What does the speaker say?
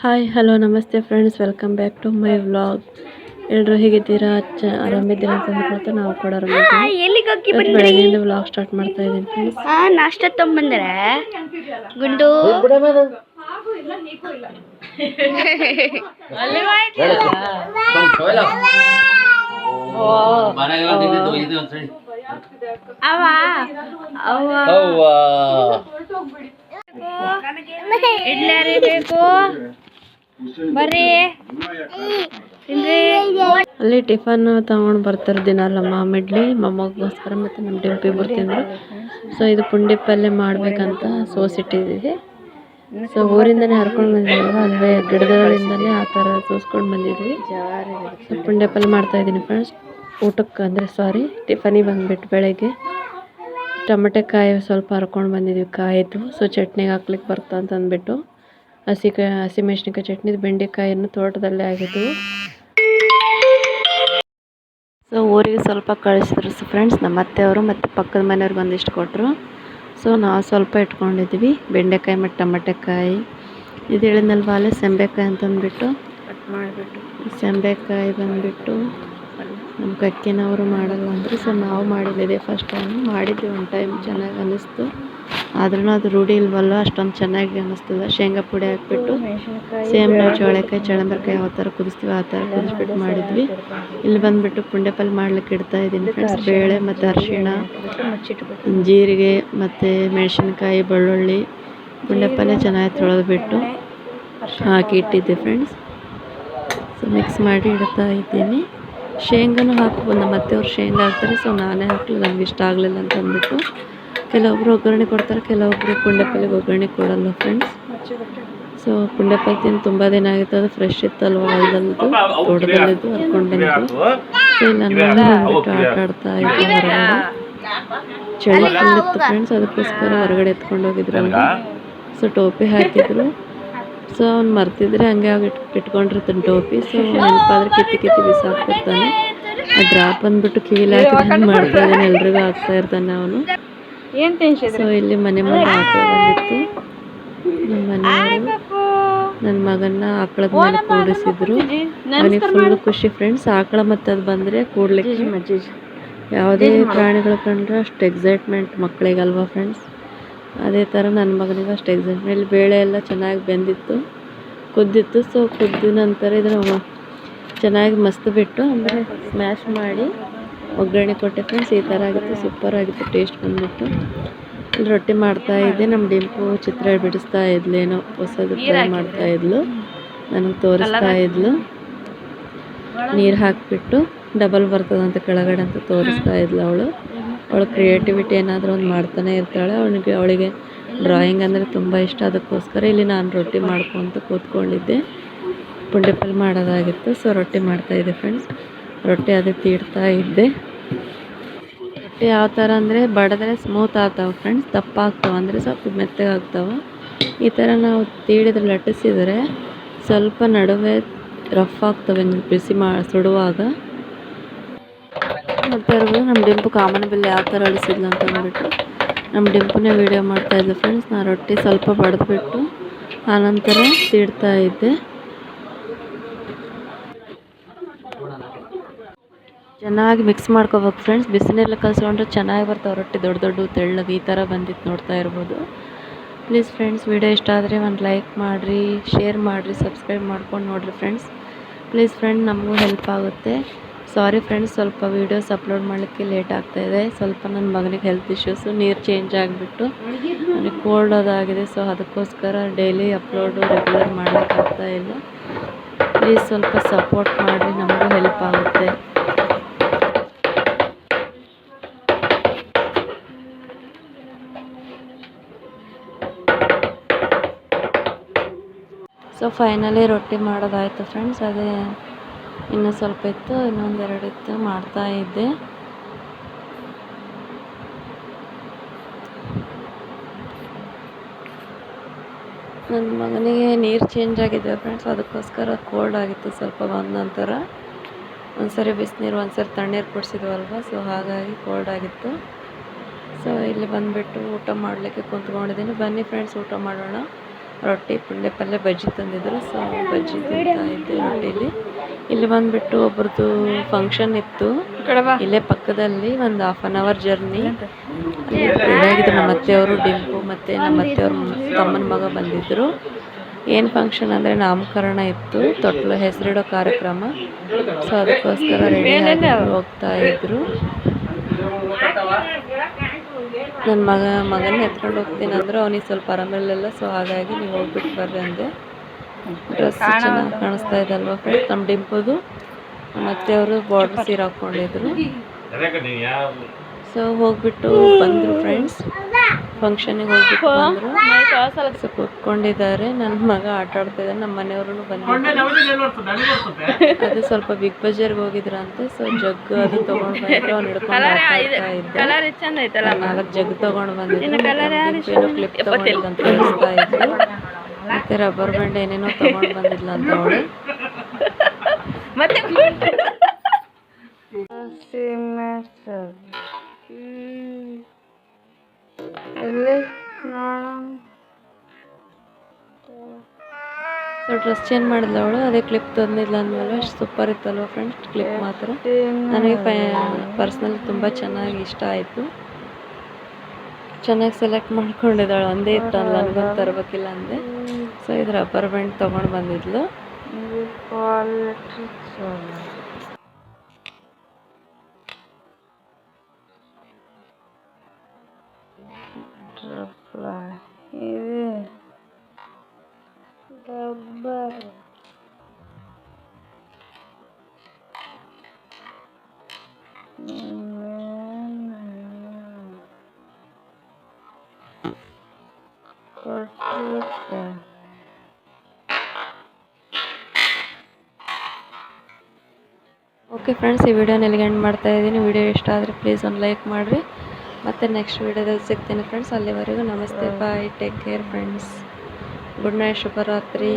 Hi hello ನಮಸ್ತೆ friends welcome back to my vlog ಎಲ್ಲರೂ ಹೇಗಿದ್ದೀರಾ? ಅಚ್ಚ ಆರಾಮಿದ್ದೀರಾ ಅಂತ ಅಂದ್ಕೊಳ್ತಾ ನಾವು ಕೂಡ ಆರಾಮಿದ್ದೀವಿ. ಎಲ್ಲಿಗೆ ಹೋಗಿ ಇವತ್ತು ಬೆಳಗ್ಗೆಯಿಂದ ವ್ಲಾಗ್ ಸ್ಟಾರ್ಟ್ ಮಾಡ್ತಾ ಇದ್ದೀನಿ ಫ್ರೆಂಡ್ಸ್ ನಾಷ್ಟ ತೊಗೊಂಬಂದ್ರೆ ಗುಂಡು. ಅವ ಅವ ಇಡ್ಲಾರಿ ಬೇಕು. ಅಲ್ಲಿ ಟಿಫನ್ ತಗೊಂಡು ಬರ್ತಾರೆ ದಿನಾಲ ಮಾಮಿಡ್ಲಿ ಮೊಮ್ಮಗೋಸ್ಕರ ಮತ್ತು ನಮ್ಮ ಡಿಂಪಿ ಬರ್ತಿದ್ರು. ಸೊ ಇದು ಪುಂಡಿ ಪಲ್ಯ ಮಾಡ್ಬೇಕಂತ ಸೋಸಿಟ್ಟಿದ್ದೀವಿ ಸೊ ಊರಿಂದನೇ ಹರ್ಕೊಂಡು ಬಂದಿದ್ದೀವಿ ಅಲ್ಲೇ ಗಿಡಗಳಿಂದನೇ ಆ ಥರ ಸೋಸ್ಕೊಂಡು ಬಂದಿದ್ವಿ ಸೊ ಪುಂಡಿ ಪಲ್ಯ ಮಾಡ್ತಾ ಇದ್ದೀನಿ ಫ್ರೆಂಡ್ಸ್ ಊಟಕ್ಕೆ ಅಂದರೆ ಸಾರಿ ಟಿಫನಿಗೆ ಬಂದ್ಬಿಟ್ಟು ಬೆಳಗ್ಗೆ. ಟೊಮೆಟೊ ಕಾಯಿ ಸ್ವಲ್ಪ ಹರ್ಕೊಂಡು ಬಂದಿದ್ದೀವಿ ಕಾಯಿದ್ದು. ಸೊ ಚಟ್ನಿಗೆ ಹಾಕ್ಲಿಕ್ಕೆ ಬರ್ತಾ ಅಂತ ಅಂದ್ಬಿಟ್ಟು. ಹಸಿ ಹಸಿಮೆಣ್ಸಿನ್ಕಾಯಿ ಚಟ್ನಿ ಬೆಂಡೆಕಾಯನ್ನು ತೋಟದಲ್ಲೇ ಆಗಿದ್ದು ಸೊ ಊರಿಗೆ ಸ್ವಲ್ಪ ಕಳಿಸಿದ್ರು. ಸೊ ಫ್ರೆಂಡ್ಸ್ ನಮ್ಮ ಅತ್ತೆಯವರು ಮತ್ತು ಪಕ್ಕದ ಮನೆಯವ್ರಿಗೆ ಒಂದಿಷ್ಟು ಕೊಟ್ಟರು ಸೊ ನಾವು ಸ್ವಲ್ಪ ಇಟ್ಕೊಂಡಿದ್ವಿ ಬೆಂಡೆಕಾಯಿ ಮತ್ತು ಟಮಟೆಕಾಯಿ. ಇದು ಹೇಳಿದ್ನಲ್ವ ಅಲ್ಲೇ? ಸೆಂಬೆಕಾಯಿ ಅಂತಂದ್ಬಿಟ್ಟು ಕಟ್ ಮಾಡಿಬಿಟ್ಟು. ಸೆಂಬೆಕಾಯಿ ಬಂದುಬಿಟ್ಟು ನಮ್ಮ ಕಕ್ಕಿನವರು ಮಾಡಲ್ಲ ಅಂದರು ಸೊ ನಾವು ಮಾಡಿದ್ದೇವೆ ಫಸ್ಟ್ ಟೈಮ್ ಮಾಡಿದ್ವಿ ಒಂದು ಟೈಮ್ ಚೆನ್ನಾಗಿ ಅನ್ನಿಸ್ತು. ಆದ್ರೂ ಅದು ರೂಢಿ ಇಲ್ವಲ್ಲ ಅಷ್ಟೊಂದು ಚೆನ್ನಾಗಿ ಅನ್ನಿಸ್ತದ. ಶೇಂಗಾ ಪುಡಿ ಹಾಕ್ಬಿಟ್ಟು ಸೇಮ್ ನಾವು ಚೌಳೆಕಾಯಿ ಚಳಂಬರ್ಕಾಯಿ ಯಾವ ಥರ ಕುದಿಸ್ತೀವಿ ಆ ಥರ ಕುದಿಸ್ಬಿಟ್ಟು ಮಾಡಿದ್ವಿ. ಇಲ್ಲಿ ಬಂದುಬಿಟ್ಟು ಪುಂಡೆ ಪಲ್ಯ ಮಾಡ್ಲಿಕ್ಕೆ ಇಡ್ತಾ ಇದ್ದೀನಿ ಫ್ರೆಂಡ್ಸ್ ಬೇಳೆ ಮತ್ತು ಅರಿಶಿಣ ಜೀರಿಗೆ ಮತ್ತು ಮೆಣಸಿನ್ಕಾಯಿ ಬೆಳ್ಳುಳ್ಳಿ ಪುಂಡೆ ಪಲ್ಯ ಚೆನ್ನಾಗಿ ತೊಳೆದ್ಬಿಟ್ಟು ಹಾಕಿ ಇಟ್ಟಿದ್ದೆ ಫ್ರೆಂಡ್ಸ್ ಸೊ ಮಿಕ್ಸ್ ಮಾಡಿ ಇಡ್ತಾ ಇದ್ದೀನಿ. ಶೇಂಗಾನು ಹಾಕ್ಬೋದು ನಮ್ಮ ಅತ್ತೆಯವ್ರು ಶೇಂಗಾ ಹಾಕ್ತಾರೆ ಸೊ ನಾನೇ ಹಾಕಲಿಲ್ಲ ನನಗೆ ಇಷ್ಟ ಆಗಲಿಲ್ಲ ಅಂತ ಅಂದ್ಬಿಟ್ಟು ಕೆಲವೊಬ್ರು ಒಗ್ಗರಣೆ ಕೊಡ್ತಾರೆ ಕೆಲವೊಬ್ರು ಪುಂಡೆ ಪಲ್ಯಗೆ ಒಗ್ಗರಣೆ ಕೊಡಲ್ಲ ಫ್ರೆಂಡ್ಸ್ ಸೊ ಪುಂಡೆ ಪಲ್ಯ ತಿಂದು ತುಂಬ ದಿನ ಆಗಿತ್ತು ಅದು ಫ್ರೆಶ್ ಇತ್ತಲ್ವ ಹೊಲದಲ್ಲಿದ್ದು ತೋಟದಲ್ಲಿದ್ದು ಹರ್ಕೊಂಡು ಬಂದಿದ್ದು ಸೊ ನನ್ನ ಆಟ ಆಡ್ತಾ ಇದ್ದೆ ಹೊರಗಡೆ. ಚಳಿ ಇತ್ತು ಫ್ರೆಂಡ್ಸ್ ಅದಕ್ಕೋಸ್ಕರ ಹೊರಗಡೆ ಎತ್ಕೊಂಡು ಹೋಗಿದ್ರು ಅವ್ನು ಸೊ ಟೋಪಿ ಹಾಕಿದ್ರು. ಸೊ ಅವ್ನು ಮರ್ತಿದ್ರೆ ಹಂಗೆ ಆಗಿ ಇಟ್ ಇಟ್ಕೊಂಡಿರ್ತಾನೆ ಟೋಪಿ. ಸೊ ನೆನಪಾದ್ರೆ ಕಿತ್ತಿ ಕಿತ್ತಿ ಬಿಸಾಕ್ತಿರ್ತಾನೆ ಆ ಡ್ರಾಪ್ ಅಂದ್ಬಿಟ್ಟು ಕಿವಿಲಿ ಹಾಕಿ ಮಾಡ್ತಾ ಇದ್ದಾನೆ ಎಲ್ರಿಗೂ ಆಗ್ತಾ ಇರ್ತಾನೆ ಅವನು. ಏನ್ ಟೆನ್ಷನ್ ಸೊ ಇಲ್ಲಿ ಮನೆ ಮುಂದೆ ಆಕಳ ಬಂದಿತ್ತು. ನಮ್ಮ ಮನೆಯವರು ನನ್ನ ಮಗನ್ನ ಆಕಳದ ಮೇಲೆ ಕೂಡಿಸಿದ್ರು. ಅವನಿಗೆ ಫುಲ್ ಖುಷಿ ಫ್ರೆಂಡ್ಸ್ ಆಕಳ ಮತ್ತೆ ಅದು ಬಂದರೆ ಕೂಡ್ಲಿಕ್ಕೆ ಯಾವುದೇ ಪ್ರಾಣಿಗಳು ಕಂಡ್ರೆ ಅಷ್ಟು ಎಕ್ಸೈಟ್ಮೆಂಟ್ ಮಕ್ಕಳಿಗೆ ಅಲ್ವಾ ಫ್ರೆಂಡ್ಸ್ ಅದೇ ಥರ ನನ್ನ ಮಗನಿಗೆ ಅಷ್ಟು ಎಕ್ಸೈಟ್ಮೆಂಟ್ ಇಲ್ಲಿ ಬೇಳೆ ಎಲ್ಲ ಚೆನ್ನಾಗಿ ಬೆಂದಿತ್ತು. ಕುದ್ದಿತ್ತು. ಸೊ ಕುದ್ದ ನಂತರ ಇದನ್ನು ಚೆನ್ನಾಗಿ ಮಸ್ತ್ ಬಿಟ್ಟು ಅಂದರೆ ಸ್ಮ್ಯಾಶ್ ಮಾಡಿ ಒಗ್ಗರಣೆ ಕೊಟ್ಟೆ ಫ್ರೆಂಡ್ಸ್ ಈ ಥರ ಆಗಿತ್ತು ಸೂಪರ್ ಆಗಿತ್ತು ಟೇಸ್ಟ್ ಬಂದ್ಬಿಟ್ಟು. ಇಲ್ಲಿ ರೊಟ್ಟಿ ಮಾಡ್ತಾ ಇದ್ದೆ ನಮ್ಮ ಡಿಂಪು ಚಿತ್ರ ಬಿಡಿಸ್ತಾ ಇದ್ಲೇನೋ ಹೊಸದು ಟ್ರೈ ಮಾಡ್ತಾ ಇದ್ಲು. ನನಗೆ ತೋರಿಸ್ತಾ ಇದ್ಲು. ನೀರು ಹಾಕಿಬಿಟ್ಟು ಡಬಲ್ ಬರ್ತದಂತ ಕೆಳಗಡೆ ಅಂತ ತೋರಿಸ್ತಾ ಇದ್ಲು ಅವಳು. ಅವಳು ಕ್ರಿಯೇಟಿವಿಟಿ ಏನಾದರೂ ಒಂದು ಮಾಡ್ತಾನೆ ಇರ್ತಾಳೆ. ಅವನಿಗೆ ಅವಳಿಗೆ ಡ್ರಾಯಿಂಗ್ ಅಂದರೆ ತುಂಬ ಇಷ್ಟ. ಅದಕ್ಕೋಸ್ಕರ ಇಲ್ಲಿ ನಾನು ರೊಟ್ಟಿ ಮಾಡ್ಕೊತ ಕೂತ್ಕೊಂಡಿದ್ದೆ. ಪುಂಡಿ ಪಲ್ಯ ಮಾಡೋದಾಗಿತ್ತು ಸೊ ರೊಟ್ಟಿ ಮಾಡ್ತಾಯಿದ್ದೆ ಫ್ರೆಂಡ್ಸ್ ರೊಟ್ಟಿ ಅದೇ ತೀಡ್ತಾ ಇದ್ದೆ. ರೊಟ್ಟಿ ಯಾವ ಥರ ಅಂದರೆ ಬಡಿದ್ರೆ ಸ್ಮೂತ್ ಆಗ್ತಾವೆ ಫ್ರೆಂಡ್ಸ್ ದಪ್ಪ ಆಗ್ತಾವೆ ಅಂದರೆ ಸ್ವಲ್ಪ ಮೆತ್ತಗೆ ಆಗ್ತವೆ. ಈ ಥರ ನಾವು ತೀಡಿದ್ರೆ ಲಟ್ಟಿಸಿದರೆ ಸ್ವಲ್ಪ ನಡುವೆ ರಫ್ ಆಗ್ತವೆ ಬಿಸಿ ಮಾ, ಸುಡುವಾಗ. ನೋಡ್ತಾ ಇರ್ಬೋದು ನಮ್ಮ ಡಿಂಪು ಕಾಮನ್ ಬಿಲ್ ಯಾವ ಥರ ಅಳಿಸಿದ್ಲು ಅಂತ ಅಂದ್ಬಿಟ್ಟು ನಮ್ಮ ಡಿಂಪುನೇ ವೀಡಿಯೋ ಮಾಡ್ತಾಯಿದ್ದೆ ಫ್ರೆಂಡ್ಸ್ ನಾನು ರೊಟ್ಟಿ ಸ್ವಲ್ಪ ಬಡಿದ್ಬಿಟ್ಟು ಆನಂತರ ತೀಡ್ತಾ ಇದ್ದೆ. ಚೆನ್ನಾಗಿ ಮಿಕ್ಸ್ ಮಾಡ್ಕೋಬೇಕು ಫ್ರೆಂಡ್ಸ್ ಬಿಸಿನೀರಲ್ಲಿ ಕಲ್ಸ್ಕೊಂಡ್ರೆ ಚೆನ್ನಾಗಿ ಬರ್ತಾವೆ ರೊಟ್ಟಿ ದೊಡ್ಡ ದೊಡ್ಡ ತೆಳ್ಳಗೆ ಈ ಥರ ಬಂದಿತ್ತು ನೋಡ್ತಾ ಇರ್ಬೋದು. ಪ್ಲೀಸ್ ಫ್ರೆಂಡ್ಸ್ ವಿಡಿಯೋ ಇಷ್ಟ ಆದರೆ ಒಂದು ಲೈಕ್ ಮಾಡಿರಿ ಶೇರ್ ಮಾಡಿರಿ ಸಬ್ಸ್ಕ್ರೈಬ್ ಮಾಡ್ಕೊಂಡು ನೋಡಿರಿ ಫ್ರೆಂಡ್ಸ್ ಪ್ಲೀಸ್ ಫ್ರೆಂಡ್ ನಮಗೂ ಹೆಲ್ಪ್ ಆಗುತ್ತೆ. ಸಾರಿ ಫ್ರೆಂಡ್ಸ್ ಸ್ವಲ್ಪ ವೀಡಿಯೋಸ್ ಅಪ್ಲೋಡ್ ಮಾಡಲಿಕ್ಕೆ ಲೇಟ್ ಆಗ್ತಾಯಿದೆ ಸ್ವಲ್ಪ ನನ್ನ ಮಗನಿಗೆ ಹೆಲ್ತ್ ಇಶ್ಯೂಸು ನೀರು ಚೇಂಜ್ ಆಗಿಬಿಟ್ಟು ಅವನಿಗೆ ಕೋಲ್ಡ್ ಅದಾಗಿದೆ. ಸೊ ಅದಕ್ಕೋಸ್ಕರ ಡೈಲಿ ಅಪ್ಲೋಡು ರೆಗ್ಯುಲರ್ ಮಾಡೋಕ್ಕಾಗ್ತಾ ಇಲ್ಲ. ಪ್ಲೀಸ್ ಸ್ವಲ್ಪ ಸಪೋರ್ಟ್ ಮಾಡಿರಿ, ನಮಗೂ ಹೆಲ್ಪ್ ಆಗುತ್ತೆ. ಸೊ ಫೈನಲಿ ರೊಟ್ಟಿ ಮಾಡೋದಾಯಿತು ಫ್ರೆಂಡ್ಸ್ ಅದೇ ಇನ್ನೂ ಸ್ವಲ್ಪ ಇತ್ತು ಇನ್ನೊಂದೆರಡು ಇತ್ತು ಮಾಡ್ತಾ ಇದ್ದೆ. ನನ್ನ ಮಗನಿಗೆ ನೀರು ಚೇಂಜ್ ಆಗಿದೆ ಫ್ರೆಂಡ್ಸ್ ಅದಕ್ಕೋಸ್ಕರ ಕೋಲ್ಡ್ ಆಗಿತ್ತು ಸ್ವಲ್ಪ ಬಂದ ನಂತರ. ಒಂದ್ಸರಿ ಬಿಸಿನೀರು, ಒಂದ್ಸರಿ ತಣ್ಣೀರು ಕುಡಿಸಿದ್ವಲ್ವ ಸೊ ಹಾಗಾಗಿ ಕೋಲ್ಡ್ ಆಗಿತ್ತು. ಸೊ ಇಲ್ಲಿ ಬಂದುಬಿಟ್ಟು ಊಟ ಮಾಡಲಿಕ್ಕೆ ಕುಂತ್ಕೊಂಡಿದ್ದೀನಿ. ಬನ್ನಿ ಫ್ರೆಂಡ್ಸ್ ಊಟ ಮಾಡೋಣ. ರೊಟ್ಟಿ ಪುಂಡೆ ಪಲ್ಯ ಬಜ್ಜಿ ತಂದಿದ್ರು ಸೊ ಬಜ್ಜಿ ತಿಂತಾ ಇದ್ದೆ ರೊಟ್ಟಿಲಿ. ಇಲ್ಲಿ ಬಂದ್ಬಿಟ್ಟು ಒಬ್ರದ್ದು ಫಂಕ್ಷನ್ ಇತ್ತು. ಇಲ್ಲೇ ಪಕ್ಕದಲ್ಲಿ ಒಂದು ಹಾಫ್ ಅನ್ ಅವರ್ ಜರ್ನಿ ರೆಡಿಯಾಗಿದ್ರು ನಮ್ಮ ಅತ್ತೆಯವರು ಡಿಂಪು ಮತ್ತು ನಮ್ಮ ಅತ್ತೆಯವ್ರ ತಮ್ಮನ ಮಗ ಬಂದಿದ್ದರು ಏನು ಫಂಕ್ಷನ್ ಅಂದರೆ ನಾಮಕರಣ ಇತ್ತು ತೊಟ್ಲು ಹೆಸರಿಡೋ ಕಾರ್ಯಕ್ರಮ. ಸೊ ಅದಕ್ಕೋಸ್ಕರ ರೆಡಿ ಹೋಗ್ತಾ ಇದ್ರು. ನನ್ನ ಮಗ ಮಗನ ಎತ್ಕೊಂಡು ಹೋಗ್ತೀನಿ ಅಂದ್ರೆ ಅವನಿಗೆ ಸ್ವಲ್ಪ ಆರಾಮಿಲ್ಲ ಸೊ ಹಾಗಾಗಿ ನೀವು ಹೋಗ್ಬಿಟ್ಟು ಬರ್ರಿ ಅಂದೆ. ಡ್ರೆಸ್ ಚೆನ್ನಾಗಿ ಕಾಣಿಸ್ತಾ ಇದೆ ಅಲ್ವಾ ಫ್ರೆಂಡ್ಸ್ ನಮ್ಮ ಡಿಂಪುದು. ಮತ್ತೆ ಅವರು ಬಾರ್ಡರ್ ಸೀರೆ ಹಾಕ್ಕೊಂಡಿದ್ರು. ಸೊ ಹೋಗ್ಬಿಟ್ಟು ಬಂದರು ಫ್ರೆಂಡ್ಸ್ ಫಂಕ್ಷನಿಗೆ ಹೋಗ್ಬಿಟ್ಟು ಕೂತ್ಕೊಂಡಿದ್ದಾರೆ. ನನ್ನ ಮಗ ಆಟ ಆಡ್ತಾ ಇದ್ದಾನೆ ನಮ್ಮ ಮನೆಯವರು ಬಂದಿದ್ದಾರೆ ಅದು ಸ್ವಲ್ಪ ಬಿಗ್ ಬಜಾರ್ಗೆ ಹೋಗಿದ್ರಂತೆ ಸೊ ಜಗ್ ಅದು ತಗೊಂಡ್ ಬಂದ್ರು. ಅವ್ನು ಹಿಡ್ಕೊಂಡು ನಾಲ್ಕು ಜಗ್ ತಗೊಂಡ್ ಬಂದಿದ್ದೆ ಕ್ಲಿಪ್ ಇದ್ರು. ಮತ್ತೆ ರಬ್ಬರ್ ಬ್ಯಾಂಡ್ ಏನೇನೋ ತಗೊಂಡ್ ಬಂದಿಲ್ಲ ಅಂತ ಅವಳು. ಮತ್ತೆ ಡ್ರೆಸ್ ಚೇಂಜ್ ಮಾಡಿದ್ಲ ಅವಳು ಅದೇ ಕ್ಲಿಪ್ ತಂದಿಲ್ಲ ಅಂದ್ಮೇಲೆ ಅಷ್ಟು ಸೂಪರ್ ಇತ್ತಲ್ವ ಫ್ರೆಂಡ್ಸ್ ಕ್ಲಿಪ್ ಮಾತ್ರ. ನನಗೆ ಪರ್ಸ್ನಲ್ ತುಂಬ ಚೆನ್ನಾಗಿ ಇಷ್ಟ ಆಯಿತು. ಚೆನ್ನಾಗಿ ಸೆಲೆಕ್ಟ್ ಮಾಡ್ಕೊಂಡಿದ್ದಾಳು ಒಂದೇ ಇತ್ತಲ್ಲ ನನಗೊಂದು ತರಬೇಕಿಲ್ಲ ಅಂದೆ. ಸೊ ಇದು ರಬ್ಬರ್ ಬ್ಯಾಂಡ್ ತೊಗೊಂಡು ಬಂದಿದ್ಲು. ಓಕೆ ಫ್ರೆಂಡ್ಸ್ ಈ ವಿಡಿಯೋನ ಎಲ್ಲಿಗೆ ಎಂಡ್ ಮಾಡ್ತಾ ಇದ್ದೀನಿ. ವಿಡಿಯೋ ಇಷ್ಟ ಆದರೆ ಪ್ಲೀಸ್ ಒಂದು ಲೈಕ್ ಮಾಡಿರಿ. ಮತ್ತು ನೆಕ್ಸ್ಟ್ ವಿಡಿಯೋದಲ್ಲಿ ಸಿಗ್ತೀನಿ ಫ್ರೆಂಡ್ಸ್ ಅಲ್ಲಿವರೆಗೂ ನಮಸ್ತೆ bye take care friends good night ಶುಭರಾತ್ರಿ.